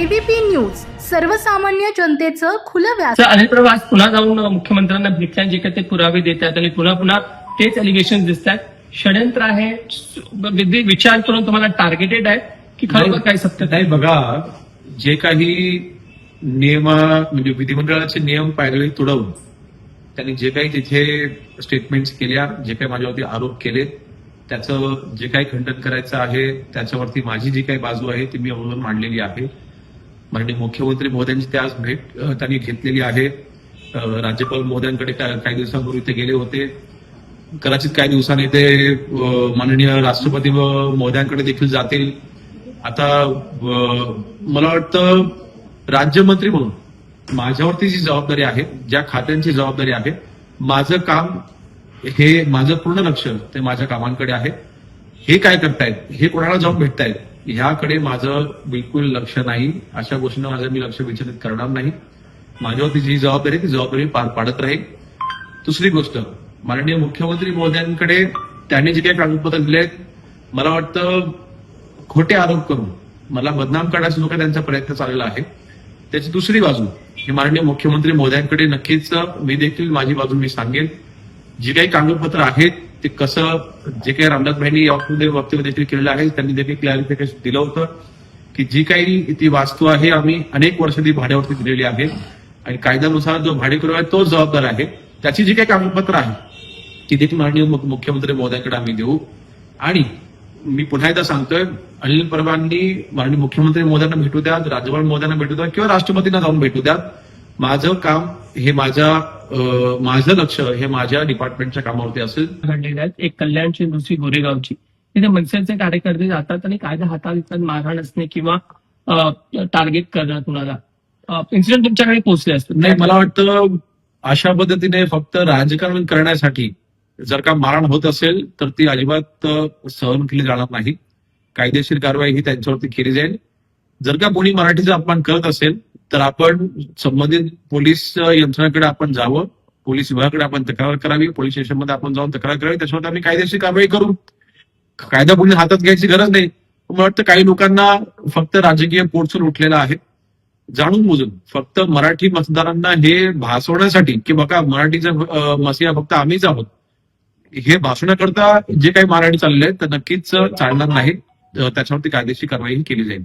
ABP news सर्वसामान्य जनतेचं खुलं व्यास अनिल प्रभास पुन्हा जाऊन मुख्यमंत्र्यांना भेटल्या जे काही ते पुरावे देतात आणि पुन्हा पुन्हा तेच एलिगेशन दिसत आहेत षडयंत्र आहे विधी- विचार करून तुम्हाला टार्गेटेड आहे की खरोखर काही सत्यता आहे नाही बघा जे काही नियम म्हणजे विधिमंडळाचे नियम पायदळी तुडवून त्यांनी जे काही तिथे स्टेटमेंट्स केल्या जे काही माझ्यावरती आरोप केले त्याचं जे काही खंडन करायचं आहे त्याच्यावरती माझी जी काही बाजू आहे ती मी अवलंबून मांडलेली आहे. माननीय मुख्यमंत्री महोदयांची ते आज भेट त्यांनी घेतलेली आहे. राज्यपाल महोदयांकडे काही दिवसांपूर्वी ते गेले होते. कदाचित काही दिवसांनी ते माननीय राष्ट्रपती व महोदयांकडे देखील जातील. आता मला वाटतं राज्यमंत्री म्हणून माझ्यावरती जी जबाबदारी आहे ज्या खात्यांची जबाबदारी आहे माझं काम हे माझं पूर्ण लक्ष ते माझ्या कामांकडे आहे. हे काय करतायत? हे कोणाला जाऊन भेटतायत? ह्याकडे माझं बिलकुल लक्ष नाही. अशा गोष्टींना माझं मी लक्ष विचलित करणार नाही. माझ्यावरती जी जबाबदारी आहे ती जबाबदारी पार पाडत राहील दुसरी गोष्ट माननीय मुख्यमंत्री महोदयांकडे त्यांनी जे काही कागदपत्र दिले आहेत मला वाटतं खोटे आरोप करून मला बदनाम करण्याचा जो काही त्यांचा प्रयत्न चाललेला आहे त्याची दुसरी बाजू ही माननीय मुख्यमंत्री महोदयांकडे नक्कीच मी देखील माझी बाजू मी सांगेन. जी काही कागदपत्र आहेत ते कसं जे काही रामदास भाईंनी यामध्ये वक्तव्य देखील केलेलं आहे त्यांनी देखील क्लॅरिफिकेशन दिलं होतं की जी काही ती वास्तू आहे आम्ही अनेक वर्ष ती भाड्यावरती दिलेली आहे. आणि कायद्यानुसार जो भाडेकरू आहे तो जबाबदार आहे. त्याची जी काही कागदपत्र आहे ती देखील माननीय मुख्यमंत्री महोदयांकडे आम्ही देऊ. आणि मी पुन्हा एकदा सांगतोय अनिल परबांनी माननीय मुख्यमंत्री महोदयांना भेटू द्या राज्यपाल महोदयांना भेटू द्या किंवा राष्ट्रपतींना जाऊन भेटू द्या. माझं काम हे माझ्या माझं लक्ष हे माझ्या डिपार्टमेंटच्या कामावरती असेल. घडलेल्या आहेत. एक कल्याणची दुसरी गोरेगावची. तिथे मनसेचे कार्यकर्ते जातात आणि कायदा हातात घेतात मारहाण असणे किंवा टार्गेट करणं कुणाला? इन्सिडेंट तुमच्याकडे पोहोचले असतील. नाही मला वाटतं अशा पद्धतीने फक्त राजकारण करण्यासाठी जर का मारण होत असेल तर ती अजिबात सहन केली जाणार नाही. कायदेशीर कारवाई ही त्यांच्यावरती केली जाईल. जर का कोणी मराठीचा अपमान करत असेल तर आपण संबंधित पोलीस यंत्रणाकडे यंत्रणेकडे आपण जावं. पोलीस विभागाकडे आपण तक्रार करावी. पोलीस स्टेशनमध्ये आपण जाऊन तक्रार करावी. त्याच्यावर आम्ही कायदेशीर कारवाई करू. कायदा कोणी हातात घ्यायची गरज नाही. मला वाटतं काही लोकांना फक्त राजकीय पोटसून उठलेला आहे. जाणून बुजून फक्त मराठी मतदारांना हे भासवण्यासाठी की बघा मराठीचा मसिया फक्त आम्हीच आहोत. हे भाषणाकरता जे काही मारहाणी चालले आहेत तर नक्कीच चालणार नाही. त्याच्यावरती कायदेशीर कारवाई केली जाईल.